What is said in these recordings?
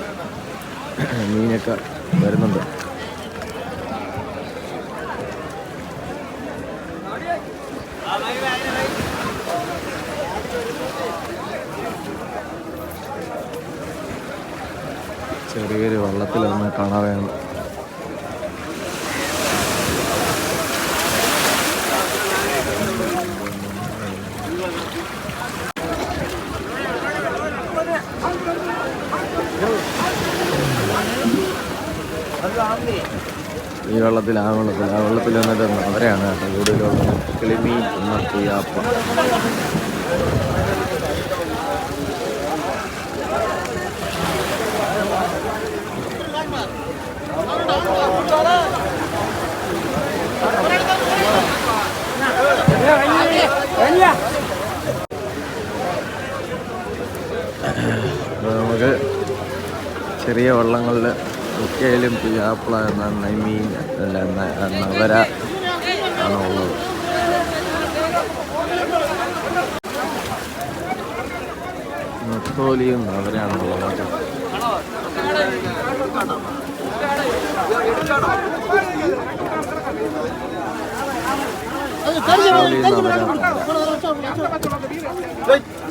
മീനൊക്കെ വരുന്നുണ്ട്. ചെറിയൊരു വള്ളത്തിൽ ഒന്ന് കാണാതെയാണ് ഈ വെള്ളത്തിൽ ആ വെള്ളത്തിൽ ആ വെള്ളത്തിൽ വന്നിട്ട് അവരെയാണ് കേട്ടോ കൂടുതലുള്ള കിളിമീൻ അപ്പോൾ നമുക്ക് ചെറിയ വള്ളങ്ങളിൽ മുക്കയിലും പിയാപ്പിള എന്ന നൈമീൻ അല്ല നവര ആണ് ഉള്ളത് നെത്തോലിയും ഉള്ളത്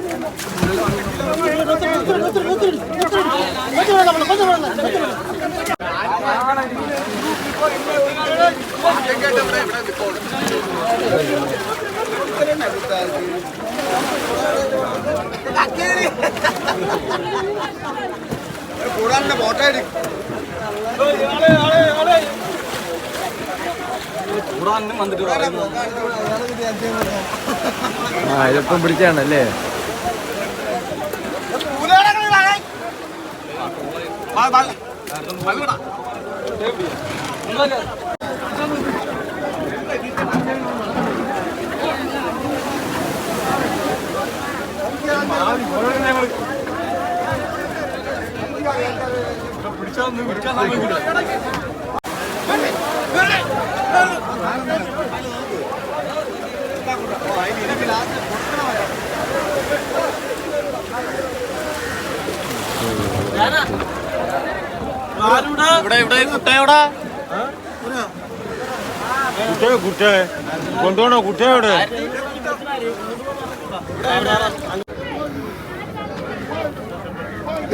കേട്ടോ ഫോട്ടോ നവര ആ ഇതിപ്പം പിടിച്ചാണല്ലേ കുട്ടയോടാ കുട്ടേ കുട്ടേ കൊണ്ടുപോണോ കുട്ടയോടെ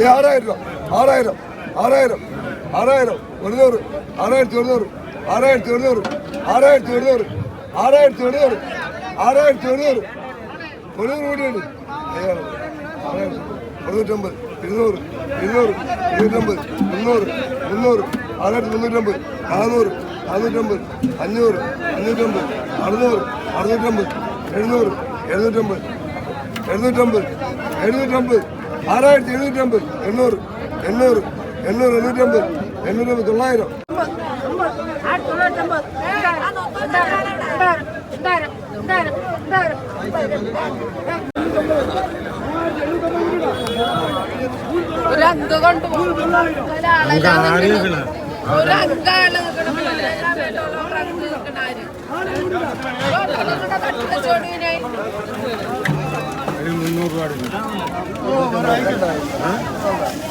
ആറായിരം രൂപ. ആറായിരം. ആറായിരം. ആറായിരം. ഒരുന്നൂറ് ആറായിരത്തി ഒരുന്നൂറ് ആറായിരത്തി ഒരുന്നൂറ് ആറായിരത്തി ഒരുന്നൂറ് ആറായിരത്തി ഒരുന്നൂറ് ആറായിരത്തി ഒരുന്നൂറ് ഒരുന്നൂറ് കൂടിയുണ്ട് ആറായിരത്തി മുന്നൂറ്റമ്പത് ഇരുന്നൂറ് ഇരുന്നൂറ് ഇരുന്നൂറ്റമ്പത് മുന്നൂറ് മുന്നൂറ് ആറായിരത്തി മുന്നൂറ്റമ്പത് നാനൂറ് നാനൂറ്റമ്പത് അഞ്ഞൂറ് അഞ്ഞൂറ്റമ്പത് അറുന്നൂറ് അറുന്നൂറ്റമ്പത് എഴുന്നൂറ് എഴുന്നൂറ്റമ്പത് എഴുന്നൂറ്റമ്പത് എഴുന്നൂറ്റമ്പത് ആറായിരത്തി എഴുന്നൂറ്റമ്പത് എണ്ണൂറ് എണ്ണൂറ് എണ്ണൂറ് എണ്ണൂറ്റമ്പത് എണ്ണൂറ്റമ്പത് തൊള്ളായിരം. ഒരാളെ ഒരു അങ്കാണ് മുന്നൂറ് രൂപ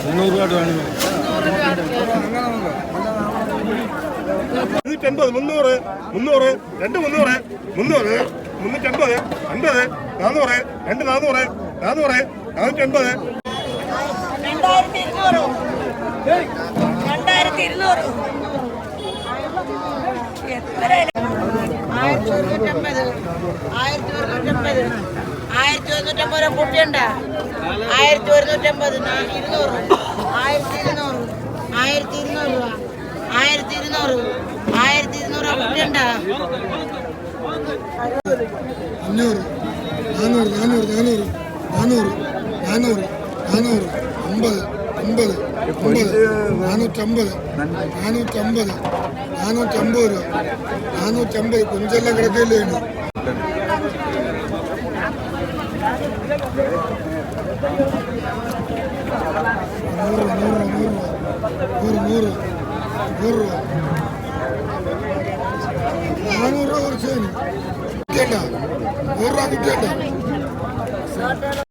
മുന്നൂറ് രൂപ വേണം മുന്നൂറ്റമ്പത് മുന്നൂറ് മുന്നൂറ് രണ്ട് മുന്നൂറ് മുന്നൂറ് മുന്നൂറ്റമ്പത് അൻപത് നാനൂറ് രണ്ട് നാനൂറ് നാനൂറ് നാനൂറ്റമ്പത് രണ്ടായിരത്തി ഇരുന്നൂറ് രണ്ടായിരത്തി ഇരുന്നൂറ് എത്ര ആയിരത്തി ഒരുന്നൂറ്റമ്പത് ആയിരത്തി ഒരുന്നൂറ്റമ്പത് ആയിരത്തി ഒരുന്നൂറ്റമ്പത് കുട്ടിയുണ്ട ആയിരത്തി ഒരുന്നൂറ്റമ്പത് ഇരുന്നൂറ്. ആയിരത്തി ഇരുന്നൂറ് ആയിരത്തി ഇരുന്നൂറ് രൂപ. ആയിരത്തി ഇരുന്നൂറ് ആയിരത്തി ഇരുന്നൂറ് കുട്ടിയുണ്ട അഞ്ഞൂറ് നാനൂറ് നാനൂറ് നാനൂറ്. നാനൂറ് നാനൂറ് നാനൂറ്. അമ്പത് അമ്പത് അമ്പത് നാനൂറ്റമ്പത് നാനൂറ്റമ്പത് നാനൂറ്റമ്പത് രൂപ നാനൂറ്റമ്പത് കുഞ്ചെല്ലാം കിടക്കില്ലേണ് നൂറ് നൂറ് നൂറ് രൂപ നാനൂറ് രൂപ കുറച്ച് കുട്ടിയുണ്ട നൂറ് രൂപ കുട്ടിയുണ്ട